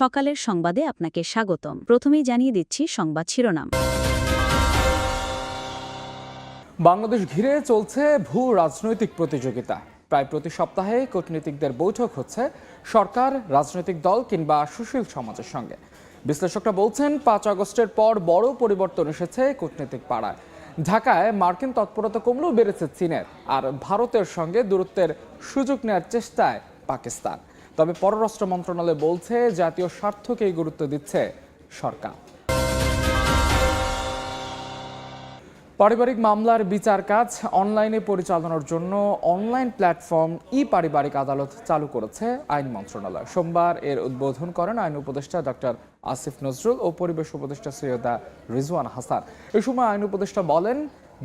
সকালের সংবাদে আপনাকে স্বাগতম। প্রথমেই জানিয়ে দিচ্ছি সংবাদ শিরোনাম। বাংলাদেশ ঘিরে চলছে ভূ রাজনৈতিক প্রতিযোগিতা। প্রায় প্রতি সপ্তাহে কূটনীতিকদের বৈঠক হচ্ছে সরকার, রাজনৈতিক দল কিংবা সুশীল সমাজের সঙ্গে। বিশ্লেষকরা বলছেন, পাঁচ আগস্টের পর বড় পরিবর্তন এসেছে কূটনীতিক পাড়ায়। ঢাকায় মার্কিন তৎপরতা কমলেও বেড়েছে চীনের, আর ভারতের সঙ্গে দূরত্বের সুযোগ নেওয়ার চেষ্টায় পাকিস্তান। তবে পররাষ্ট্র মন্ত্রণালয় বলছে জাতীয় স্বার্থকেই গুরুত্ব দিচ্ছে সরকার। পারিবারিক মামলার বিচার কাজ অনলাইনে পরিচালনার জন্য অনলাইন প্ল্যাটফর্ম ই পারিবারিক আদালত চালু করেছে আইন মন্ত্রণালয়। সোমবার এর উদ্বোধন করেন আইন উপদেষ্টা ডক্টর আসিফ নজরুল ও পরিবেশ উপদেষ্টা সৈয়দা রিজওয়ান হাসান। এ সময় আইন উপদেষ্টা বলেন,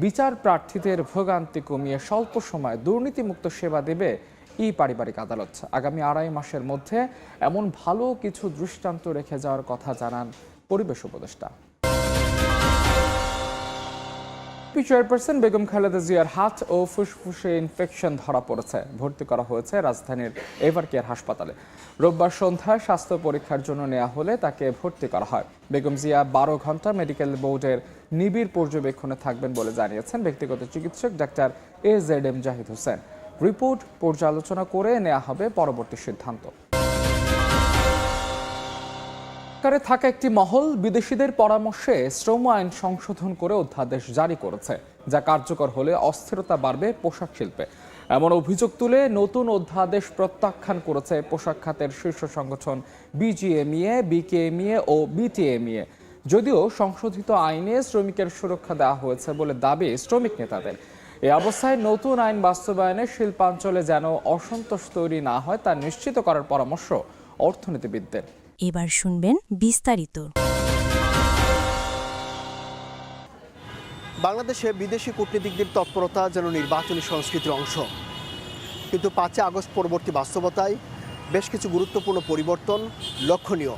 বিচার প্রার্থীদের ভোগান্তি কমিয়ে স্বল্প সময়ে দুর্নীতিমুক্ত সেবা দেবে ই পারিবারিক আদালত। আগামী আড়াই মাসের মধ্যে এমন ভালো কিছু দৃষ্টান্ত রেখে যাওয়ার কথা জানান পরিবেশ উপদেষ্টা। চেয়ারপারসন বেগম খালেদা জিয়ার হাত ও ফুসফুসে ইনফেকশন ধরা পড়েছে। ভর্তি করা হয়েছে রাজধানীর এভার কেয়ার হাসপাতালে। রোববার সন্ধ্যায় স্বাস্থ্য পরীক্ষার জন্য নেওয়া হলে তাকে ভর্তি করা হয়। বেগম জিয়া বারো ঘণ্টা মেডিকেল বোর্ডের নিবিড় পর্যবেক্ষণে থাকবেন বলে জানিয়েছেন ব্যক্তিগত চিকিৎসক doctor A Z M Zahid Hossain. Report পর্যালোচনা করে নেওয়া হবে পরবর্তী সিদ্ধান্ত। সরকারে থাকা একটি মহল বিদেশিদের পরামর্শে শ্রম আইন সংশোধন করে অধ্যাদেশ জারি করেছে, যা কার্যকর হলে অস্থিরতা বাড়বে পোশাক শিল্পে। এমন অভিযোগ তুলে নতুন অধ্যাদেশ প্রত্যাখ্যান করেছে পোশাক খাতের শীর্ষ সংগঠন বিজিএমইএ, বিকেএমইএ ও বিটিএমইএ। যদিও সংশোধিত আইনে শ্রমিকের সুরক্ষা দেওয়া হয়েছে বলে দাবি শ্রমিক নেতাদের। এই অবস্থায় নতুন আইন বাস্তবায়নে শিল্পাঞ্চলে যেন অসন্তোষ তৈরি না হয় তা নিশ্চিত করার পরামর্শ অর্থনীতিবিদদের। এবার শুনবেন বিস্তারিত। বাংলাদেশে বিদেশি কূটনীতিকদের তৎপরতা যেন নির্বাচনী সংস্কৃতির অংশ। কিন্তু পাঁচই আগস্ট পরবর্তী বাস্তবতায় বেশ কিছু গুরুত্বপূর্ণ পরিবর্তন লক্ষণীয়।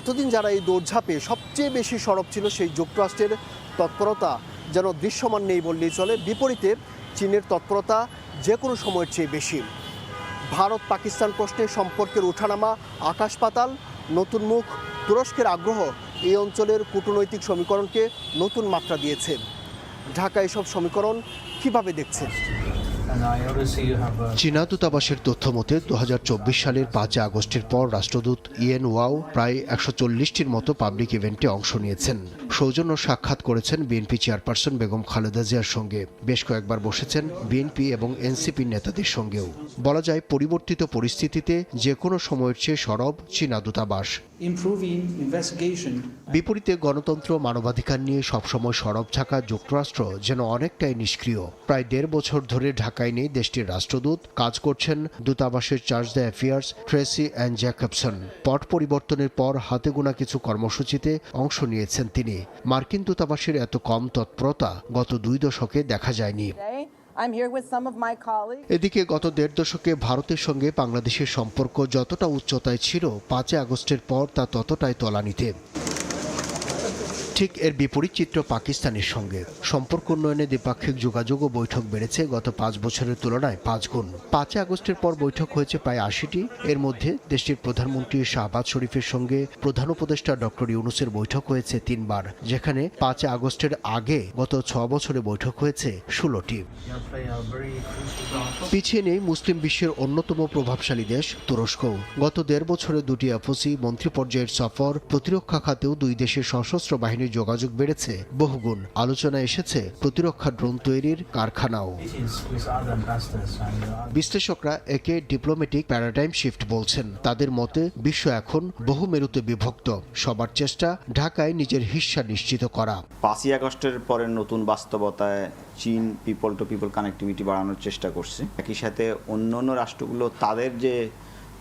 এতদিন যারা এই দৌড়ঝাঁপে সবচেয়ে বেশি সরব ছিল সেই যুক্তরাষ্ট্রের তৎপরতা যেন দৃশ্যমান নেই বললেই চলে। বিপরীতে চীনের তৎপরতা যে কোনো সময়ের চেয়ে বেশি। ভারত পাকিস্তান প্রশ্নে সম্পর্কের ওঠানামা আকাশ পাতাল, নতুন মুখ, তুরস্কের আগ্রহ, এই অঞ্চলের কূটনৈতিক সমীকরণকে নতুন মাত্রা দিয়েছে। ঢাকা এসব সমীকরণ কীভাবে দেখছে চীনা দূতাবাসের তথ্য মতে দু হাজার চব্বিশ সালের পাঁচই আগস্টের পর রাষ্ট্রদূত ইয়েন ওয়াও প্রায় একশো চল্লিশটির মতো পাবলিক ইভেন্টে অংশ নিয়েছেন। সৌজন্য সাক্ষাৎ করেছেন বিএনপি চেয়ারপারসন বেগম খালেদা জিয়ার সঙ্গে। বেশ কয়েকবার বসেছেন বিএনপি এবং এনসিপি নেতাদের সঙ্গেও। বলা যায় পরিবর্তিত পরিস্থিতিতে যে কোনো সময়ের চেয়ে সরব চীনা দূতাবাস। বিপরীতে গণতন্ত্র মানবাধিকার নিয়ে সবসময় সরব থাকা যুক্তরাষ্ট্র যেন অনেকটাই নিষ্ক্রিয়। প্রায় দেড় বছর ধরে ঢাকায় নেই দেশটির রাষ্ট্রদূত। কাজ করছেন দূতাবাসের chargé d' affaires Tracey Ann Jacobson. পট পরিবর্তনের পর হাতে গোনা কিছু কর্মসূচিতে অংশ নিয়েছেন তিনি। মার্কিন দূতাবাসের এত কম তৎপরতা গত দুই দশকে দেখা যায়নি. এদিকে গত দেড় দশকে ভারতের সঙ্গে বাংলাদেশের সম্পর্ক যতটা উচ্চতায় ছিল পাঁচই আগস্টের পর তা ততটাই তলানিতে ঠিক এর বিপরীত চিত্র পাকিস্তানের সঙ্গে। সম্পর্ক উন্নয়নে দ্বিপাক্ষিক যোগাযোগ ও বৈঠক বেড়েছে গত পাঁচ বছরের তুলনায় পাঁচ গুণ। পাঁচই আগস্টের পর বৈঠক হয়েছে প্রায় আশিটি। এর মধ্যে দেশটির প্রধানমন্ত্রী শাহবাজ শরীফের সঙ্গে প্রধান উপদেষ্টা ডক্টর ইউনুসের বৈঠক হয়েছে তিনবার, যেখানে পাঁচই আগস্টের আগে গত ছ বছরে বৈঠক হয়েছে ষোলোটি. পিছিয়ে নেই মুসলিম বিশ্বের অন্যতম প্রভাবশালী দেশ, তুরস্ক। গত দেড় বছরে দুটি এফওসি মন্ত্রী পর্যায়ের সফর প্রতিরক্ষা খাতেও দুই দেশের সশস্ত্র বাহিনীর যোগাযোগ বেড়েছে বহুগুণ। আলোচনায় এসেছে প্রতিরক্ষা ড্রোন তৈরির কারখানাও। বিশ্লেষকরা একে ডিপ্লোমেটিক প্যারাডাইম শিফট বলছেন। তাদের মতে, বিশ্ব এখন বহু মেরুতে বিভক্ত। সবার চেষ্টা ঢাকায় নিজের হিস্সা নিশ্চিত করা। পাঁচই আগস্টের পরের নতুন বাস্তবতায় চীন পিপল টু পিপল কানেক্টিভিটি বাড়ানোর চেষ্টা করছে। একই সাথে অন্য অন্য রাষ্ট্রগুলো তাদের যে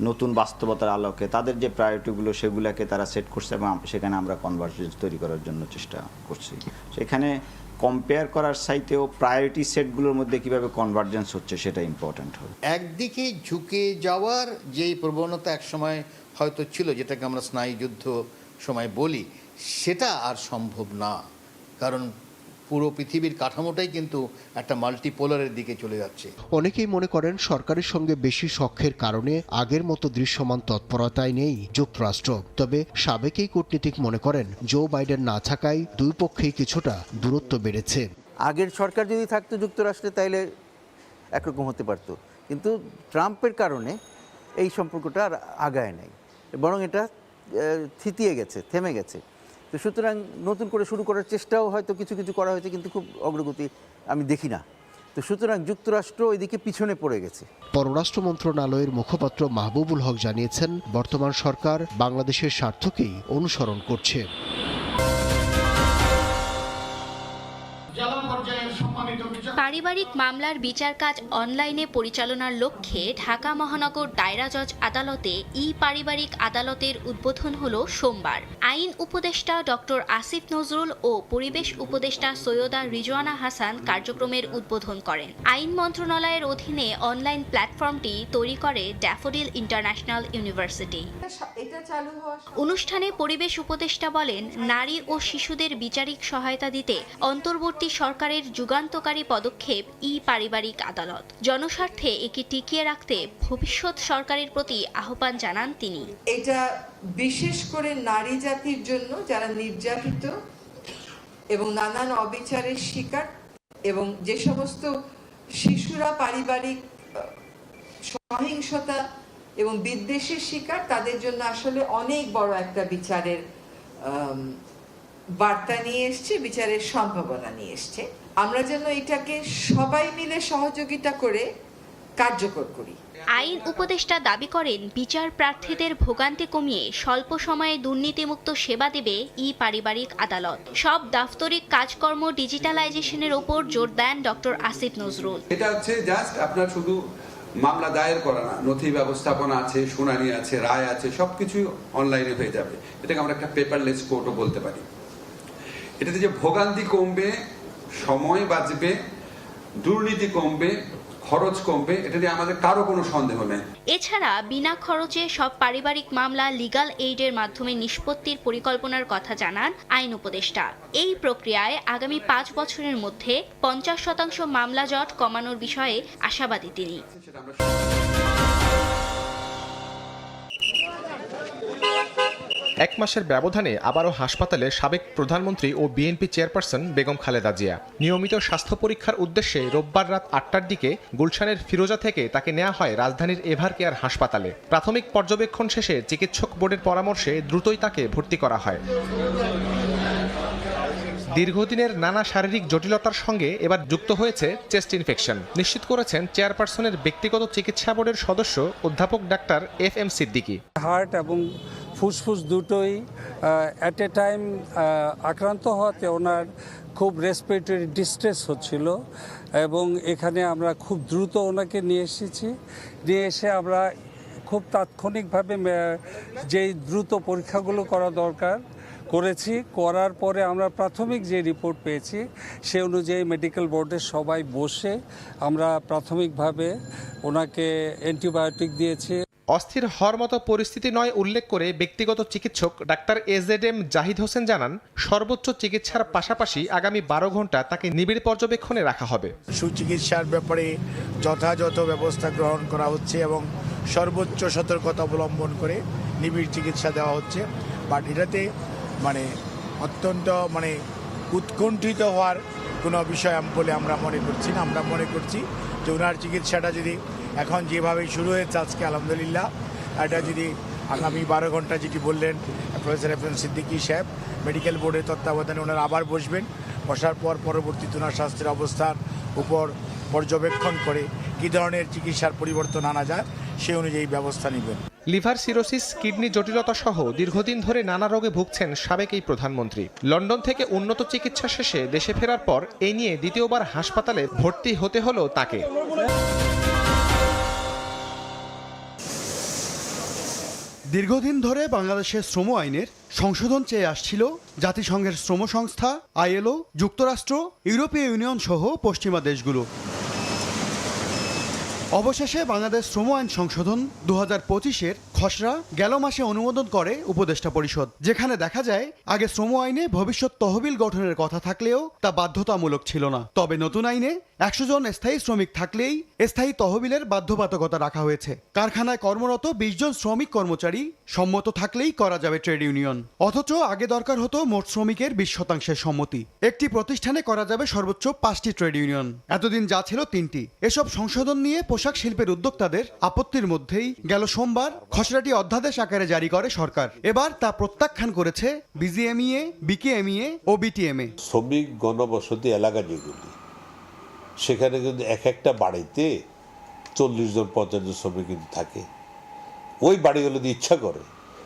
নতুন বাস্তবতার আলোকে তাদের যে প্রায়োরিটিগুলো সেগুলোকে তারা সেট করছে এবং সেখানে আমরা কনভার্জেন্স তৈরি করার জন্য চেষ্টা করছি। সেখানে কম্পেয়ার করার সাইতেও প্রায়োরিটি সেটগুলোর মধ্যে কীভাবে কনভার্জেন্স হচ্ছে সেটা ইম্পর্ট্যান্ট হবে। একদিকে ঝুঁকে যাওয়ার যেই প্রবণতা একসময় হয়তো ছিল, যেটাকে আমরা স্নায়ুযুদ্ধ সময় বলি, সেটা আর সম্ভব না। কারণ পুরো পৃথিবীর কাঠামোটাই কিন্তু একটা মাল্টিপোলারের দিকে চলে যাচ্ছে। অনেকেই মনে করেন সরকারের সঙ্গে বেশি সখ্যের কারণে আগের মতো দৃশ্যমান তৎপরতায় নেই যুক্তরাষ্ট্র। তবে সাবেক এই কূটনীতিক মনে করেন জো বাইডেন না থাকায় দুই পক্ষেই কিছুটা দূরত্ব বেড়েছে। আগের সরকার যদি থাকতো যুক্তরাষ্ট্রে তাইলে একরকম হতে পারতো। কিন্তু ট্রাম্পের কারণে এই সম্পর্কটা আর আগায় নাই। বরং এটা থিতিয়ে গেছে থেমে গেছে। তো সুতরাং নতুন করে শুরু করার চেষ্টাও হয়তো কিছু কিছু করা হয়েছে, কিন্তু খুব অগ্রগতি আমি দেখি না। তো সুতরাং যুক্তরাষ্ট্র ওইদিকে পিছনে পড়ে গেছে। পররাষ্ট্র মন্ত্রণালয়ের মুখপাত্র মাহবুবুল হক জানিয়েছেন, বর্তমান সরকার বাংলাদেশের স্বার্থকেই অনুসরণ করছে। পারিবারিক মামলার বিচার কাজ অনলাইনে পরিচালনার লক্ষ্যে ঢাকা মহানগর দায়রা জজ আদালতে ই পারিবারিক আদালতের উদ্বোধন হল সোমবার। আইন উপদেষ্টা ডক্টর আসিফ নজরুল ও পরিবেশ উপদেষ্টা সৈয়দা রিজওয়ানা হাসান কার্যক্রমের উদ্বোধন করেন। আইন মন্ত্রণালয়ের অধীনে অনলাইন প্ল্যাটফর্মটি তৈরি করে ড্যাফোডিল ইন্টারন্যাশনাল ইউনিভার্সিটি। অনুষ্ঠানে পরিবেশ উপদেষ্টা বলেন নারী ও শিশুদের বিচারিক সহায়তা দিতে অন্তর্বর্তী সরকারের যুগান্তকারী পদক্ষেপ ই পারিবারিক আদালত। জনস্বার্থে একে টিকিয়ে রাখতে ভবিষ্যৎ সরকারের প্রতি আহ্বান জানান তিনি। এটা বিশেষ করে নারী জাতির জন্য যারা নির্যাতিত এবং নানান অবিচারের শিকার এবং যে সমস্ত শিশুরা পারিবারিক সহিংসতা এবং বিদ্বেষের শিকার, তাদের জন্য আসলে অনেক বড় একটা বিচারের বার্তা নিয়ে এসছে, বিচারের সম্ভাবনা নিয়ে এসছে। আমরা যেন এটাকে সবাই মিলে সহযোগিতা করে কার্যকর করি। আইন উপদেষ্টা দাবি করেন বিচার প্রার্থীদের ভোগান্তি কমিয়ে স্বল্প সময়ে দুর্নীতিমুক্ত সেবা দেবে ই পারিবারিক আদালত। সব দাপ্তরিক কাজকর্ম ডিজিটালাইজেশনের ওপর জোর দেন ডক্টর আসিফ নজরুল। এটা হচ্ছে জাস্ট আপনার শুধু মামলা দায়ের করা না নথি ব্যবস্থাপনা আছে শুনানি আছে রায় আছে সবকিছুই অনলাইনে হয়ে যাবে। এটাকে আমরা একটা পেপারলেস কোর্টও বলতে পারি। এটাতে যে ভোগান্তি কমবে সময় বাঁচবে দুর্নীতি কমবে খরচ কমবে এটা নিয়ে আমাদের কারও কোনো সন্দেহ নেই। এছাড়া বিনা খরচে সব পারিবারিক মামলা লিগাল এইডের মাধ্যমে নিষ্পত্তির পরিকল্পনার কথা জানান আইন উপদেষ্টা। এই প্রক্রিয়ায় আগামী পাঁচ বছরের মধ্যে পঞ্চাশ শতাংশ মামলা জট কমানোর বিষয়ে আশাবাদী তিনি। এক মাসের ব্যবধানে আবারও হাসপাতালে সাবেক প্রধানমন্ত্রী ও বিএনপি চেয়ারপারসন বেগম খালেদা জিয়া। নিয়মিত স্বাস্থ্য পরীক্ষার উদ্দেশ্যে রোববার রাত আটটার দিকে গুলশানের ফিরোজা থেকে তাকে নেওয়া হয় রাজধানীর এভার কেয়ার হাসপাতালে। প্রাথমিক পর্যবেক্ষণ শেষে চিকিৎসক বোর্ডের পরামর্শে দ্রুতই তাকে ভর্তি করা হয়। দীর্ঘদিনের নানা শারীরিক জটিলতার সঙ্গে এবার যুক্ত হয়েছে চেস্ট ইনফেকশন। নিশ্চিত করেছেন চেয়ারপারসনের ব্যক্তিগত চিকিৎসা বোর্ডের সদস্য অধ্যাপক doctor F M Siddiqui. Heart এবং ফুসফুস দুটোই অ্যাট এ টাইম আক্রান্ত হওয়াতে ওনার খুব রেসপিরেটরি ডিস্ট্রেস হচ্ছিল এবং এখানে আমরা খুব দ্রুত ওনাকে নিয়ে এসেছি। নিয়ে এসে আমরা খুব তাৎক্ষণিকভাবে যেই দ্রুত পরীক্ষাগুলো করা দরকার করেছি, করার পরে আমরা প্রাথমিক যে রিপোর্ট পেয়েছি, সে অনুযায়ী মেডিকেল বোর্ডের সবাই বসে আমরা প্রাথমিকভাবে ওনাকে অ্যান্টিবায়োটিক দিয়েছি। অস্থির হওয়ার মতো পরিস্থিতি নয় উল্লেখ করে ব্যক্তিগত চিকিৎসক doctor AZ M Zahid Hossain জানান, সর্বোচ্চ চিকিৎসার পাশাপাশি আগামী বারো ঘণ্টা তাকে নিবিড় পর্যবেক্ষণে রাখা হবে। সুচিকিৎসার ব্যাপারে যথাযথ ব্যবস্থা গ্রহণ করা হচ্ছে এবং সর্বোচ্চ সতর্কতা অবলম্বন করে নিবিড় চিকিৎসা দেওয়া হচ্ছে। বাট এটাতে মানে অত্যন্ত মানে উৎকণ্ঠিত হওয়ার কোনো বিষয় বলে আমরা মনে করছি না। আমরা মনে করছি যে ওনার চিকিৎসাটা যদি এখন যেভাবে শুরু হয়েছে আজকে, আলহামদুলিল্লাহ। এটা যদি আগামী বারো ঘণ্টা যেটি বললেন, প্রফেসর এফ এম সিদ্দিকী সাহেব মেডিকেল বোর্ডের তত্ত্বাবধানে ওনারা আবার বসবেন। বসার পর পরবর্তীতে ওনার স্বাস্থ্যের অবস্থার উপর পর্যবেক্ষণ করে কী ধরনের চিকিৎসার পরিবর্তন আনা যায়, সে অনুযায়ী ব্যবস্থা নেবেন। লিভার সিরোসিস, কিডনি জটিলতা সহ দীর্ঘদিন ধরে নানা রোগে ভুগছেন সাবেক এই প্রধানমন্ত্রী। লন্ডন থেকে উন্নত চিকিৎসা শেষে দেশে ফেরার পর এই নিয়ে দ্বিতীয়বার হাসপাতালে ভর্তি হতে হলো তাকে। দীর্ঘদিন ধরে বাংলাদেশের শ্রম আইনের সংশোধন চেয়ে আসছিল জাতিসংঘের শ্রম সংস্থা, আইএলও, যুক্তরাষ্ট্র, ইউরোপীয় ইউনিয়ন সহ পশ্চিমা দেশগুলো। অবশেষে বাংলাদেশ শ্রম আইন সংশোধন দু হাজার পঁচিশের খসড়া গেল মাসে অনুমোদন করে উপদেষ্টা পরিষদ, যেখানে দেখা যায় আগে শ্রম আইনে ভবিষ্যৎ তহবিল গঠনের কথা থাকলেও তা বাধ্যতামূলক ছিল না। তবে নতুন আইনে একশো জন স্থায়ী শ্রমিক থাকলেই স্থায়ী তহবিলের বাধ্যবাধকতা রাখা হয়েছে। কারখানায় কর্মরত বিশ জন শ্রমিক কর্মচারী সম্মত থাকলেই করা যাবে ট্রেড ইউনিয়ন। অথচ আগে দরকার হতো মোট শ্রমিকের বিশ শতাংশের সম্মতি। একটি প্রতিষ্ঠানে করা যাবে সর্বোচ্চ পাঁচটি ট্রেড ইউনিয়ন। এতদিন যা ছিল তিনটি। এসব সংশোধন নিয়ে পোশাক শিল্পের উদ্যোক্তাদের আপত্তির মধ্যেই গেল সোমবার খসড়াটি অধ্যাদেশ আকারে জারি করে সরকার। এবার তা প্রত্যাখ্যান করেছে বিজিএমইএ, বিকেএমইএ ও বিটিএমএ। শ্রমিক গণবসতি এলাকা যেগুলি, সেখানে কিন্তু এক একটা বাড়িতে চল্লিশ জন, পঞ্চাশ জন শ্রমিক কিন্তু থাকে। ওই বাড়িগুলো যদি ইচ্ছা করে,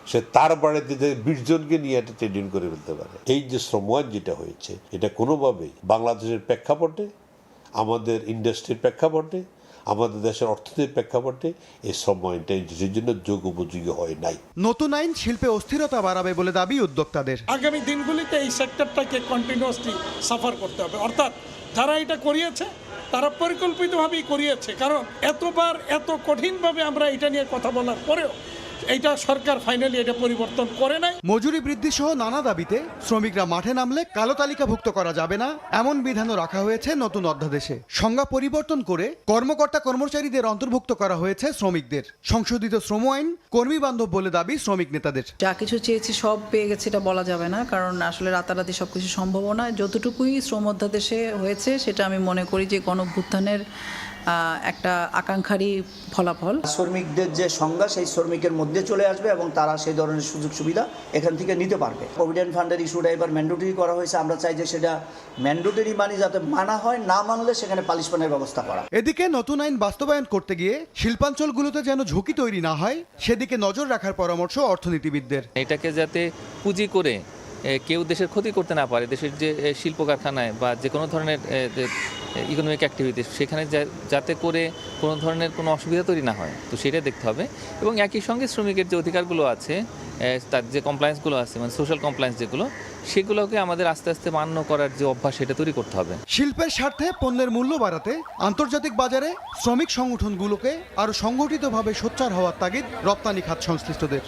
সে তার বাড়িতে বিশ জনকে নিয়ে একটা ট্রেডিং করে ফেলতে পারে। এই যে শ্রম যেটা হয়েছে, এটা কোনোভাবেই বাংলাদেশের প্রেক্ষাপটে, আমাদের ইন্ডাস্ট্রির প্রেক্ষাপটে আমাদের দেশের অর্থনীতির প্রেক্ষাপটে এই শ্রম আইনটা দেশের জন্য যোগ উপযোগী হয় নাই। নতুন আইন শিল্পে অস্থিরতা বাড়াবে বলে দাবি উদ্যোক্তাদের। আগামী দিনগুলিতে এই সেক্টরটাকে কন্টিনিউয়াসলি সাফার করতে হবে। অর্থাৎ যারা এটা করিয়েছে তারা পরিকল্পিতভাবেই করিয়েছে। কারণ এতবার এত কঠিনভাবে আমরা এটা নিয়ে কথা বলার পরেও এইটা সরকার ফাইনালি এটা পরিবর্তন করে নাই। মজুরি বৃদ্ধি সহ নানা দাবিতে শ্রমিকরা মাঠে নামলে কালো তালিকাভুক্ত করা যাবে না এমন বিধানও রাখা হয়েছে নতুন অধ্যাদেশে। সংজ্ঞা পরিবর্তন করে কর্মকর্তা কর্মচারীদের অন্তর্ভুক্ত করা হয়েছে শ্রমিকদের। সংশোধিত শ্রম আইন কর্মী বান্ধব বলে দাবি শ্রমিক নেতাদের। যা কিছু চেয়েছি সব পেয়ে গেছে এটা বলা যাবে না কারণ আসলে রাতারাতি সব কিছু সম্ভব না যতটুকুই শ্রম অধ্যাদেশে হয়েছে সেটা আমি মনে করি যে গণভ্যুত্থানের একটা আকাঙ্ক্ষারই ফলাফল। শ্রমিকদের যে সংজ্ঞা সেই শ্রমিকের মধ্যে চলে আসবে এবং তারা সেই ধরনের সুযোগ সুবিধা এখান থেকে নিতে পারবে। প্রভিডেন্ট ফান্ডের ইস্যুটা এবার ম্যান্ডেটরি করা হয়েছে। আমরা চাই যে সেটা ম্যান্ডেটরি মানি যাতে মানা হয় না মানলে সেখানে পালিশমেন্টের ব্যবস্থা করা। এদিকে নতুন আইন বাস্তবায়ন করতে গিয়ে শিল্পাঞ্চলগুলোতে যেন ঝুঁকি তৈরি না হয় সেদিকে নজর রাখার পরামর্শ অর্থনীতিবিদদের। এটাকে যাতে পুঁজি করে কেউ দেশের ক্ষতি করতে না পারে, দেশের যে শিল্প কারখানায় বা যে কোনো ধরনের ইকোনমিক অ্যাক্টিভিটিস সেখানে যাতে করে কোনো ধরনের কোনো অসুবিধা তৈরি না হয়, তো সেটা দেখতে হবে। এবং একই সঙ্গে শ্রমিকের যে অধিকারগুলো আছে তার যে কমপ্লায়েন্সগুলো আছে মানে সোশ্যাল কমপ্লায়েন্স যেগুলো, সেগুলোকে আমাদের আস্তে আস্তে মান্য করার যে অভ্যাস, সেটা তৈরি করতে হবে। শিল্পের স্বার্থে পণ্যের মূল্য বাড়াতে আন্তর্জাতিক বাজারে শ্রমিক সংগঠনগুলোকে আরও সংগঠিতভাবে সোচ্চার হওয়ার তাগিদ রপ্তানি খাত সংশ্লিষ্টদের।